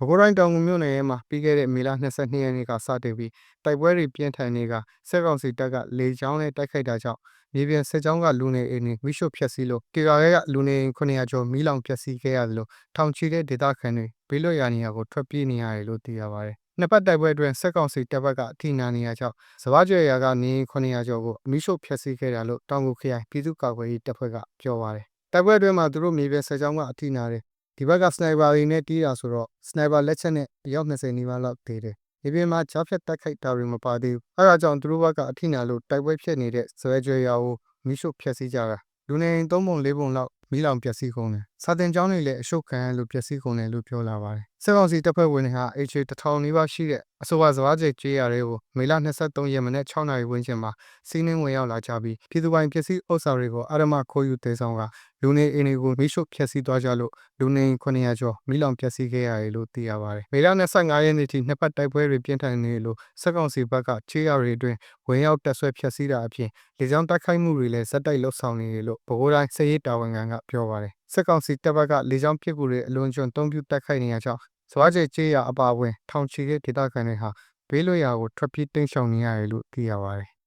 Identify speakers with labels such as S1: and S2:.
S1: ပဲခူးတိုင်းတောင်ငူမြို့နယ်ရဲမှာပြီးခဲ့တဲ့မေလ22ရက်နေ့ကစတင်ပြီးတိုက်ပွဲတွေပြင်းထန်နေကစစ်ကောင်စီတပ်ကလေကြောင်းနဲ့တိုက်ခိုက်တာကြောင့်မြေပြင်စစ်ကြောင်းကလူနေအိမ်တွေမိရှုဖျက်ဆီးလို့ကေကာရဲကလူနေအိမ်900ကျော်မီးလောင်ဖျက်ဆီးခဲ့ရတယ်လို့ထောင်ချီတဲ့ဒေသခံတွေဘေးလွတ်ရာနေရာကိုထွက်ပြေးနေရတယ်လို့သိရပါတယ်။နှစ်ပတ်တိုက်ပွဲအတွင်းစစ်ကောင်စီတပ်ဘက်ကအထိနာနေရကြောင်းစဘာကျွေရာကနေအိမ်900ကျော်ကိုမိရှုဖျက်ဆီးခဲ့တာလို့တောင်ငူခရိုင်ပြည်သူ့ကာကွယ်ရေးတပ်ဖွဲ့ကပြောပါတယ်။တိုက်ပွဲအတွင်းမှာသူတို့မြေပြင်စစ်ကြောင်းကအထိနာတယ် ဒီဘက်ကစနိုက်ပါတွေနဲ့တီးတာဆိုတော့စနိုက်ပါလက်ချက်နဲ့အယောက်20နီးပါးလောက်သေးတယ်။ဒီပြင်မှာဂျားဖြတ်တက်ခိုက်တာတွေမပါသေးဘူး။အဲဒါကြောင့်သူတို့ဘက်ကအထိနာလို့တိုက်ပွဲဖြစ်နေတဲ့ဇွဲကြွေရွာကိုမိရှုဖျက်ဆီးကြတာ။လူနေအိမ်၃ပုံ၄ပုံလောက်မီးလောင်ပျက်စီးကုန်တယ်။ စာတင်ကျောင်းတွေလည်းအရှုပ်ခံရလို့ပျက်စီးကုန်တယ်လို့ပြောလာပါတယ်။စစ်ကောင်စီတပ်ဖွဲ့ဝင်တွေဟာ HA 1000နီးပါးရှိတဲ့အဆိုပါစဘာကျိတ်ကျေးရွာတွေကိုမေလ23ရက်မနေ့6နာရီဝန်းကျင်မှာစီးနှင်းဝင်ရောက်လာကြပြီးပြည်သူပိုင်ပစ္စည်းဥစ္စာတွေကိုအာရမခိုးယူသေးဆောင်ကလူနေအိမ်တွေကိုမိရှုဖျက်ဆီးသွားကြလို့လူနေအိမ်900ကျော်မိလောင်ပျက်စီးခဲ့ရတယ်လို့သိရပါတယ်။မေလ25ရက်နေ့ထိနှစ်ပတ်တိုက်ပွဲတွေပြင်းထန်နေလို့စစ်ကောင်စီဘက်ကချေးရတွေအတွင်းဝင်ရောက်တက်ဆွဲဖျက်ဆီးတာအပြင်လေကြောင်းတိုက်ခိုက်မှုတွေလည်းဇက်တိုက်လှုပ်ဆောင်နေတယ်လို့ဗဟိုတိုင်းစစ်ရေးတာဝန်ခံကပြောပါတယ်။ စစ်ကောင်စီတပ်ဘက်ကလေကြောင်းပစ်ကူတွေအလွန်ကျွံသုံးပြုတိုက်ခိုက်နေရကြောင်းစဘာကျေကျေးရအပါအဝင်ထောင်ချီတဲ့ဒေသခံတွေဟာဘေးလွတ်ရာကိုထွက်ပြေးတိမ်းရှောင်နေရတယ်လို့သိရပါတယ်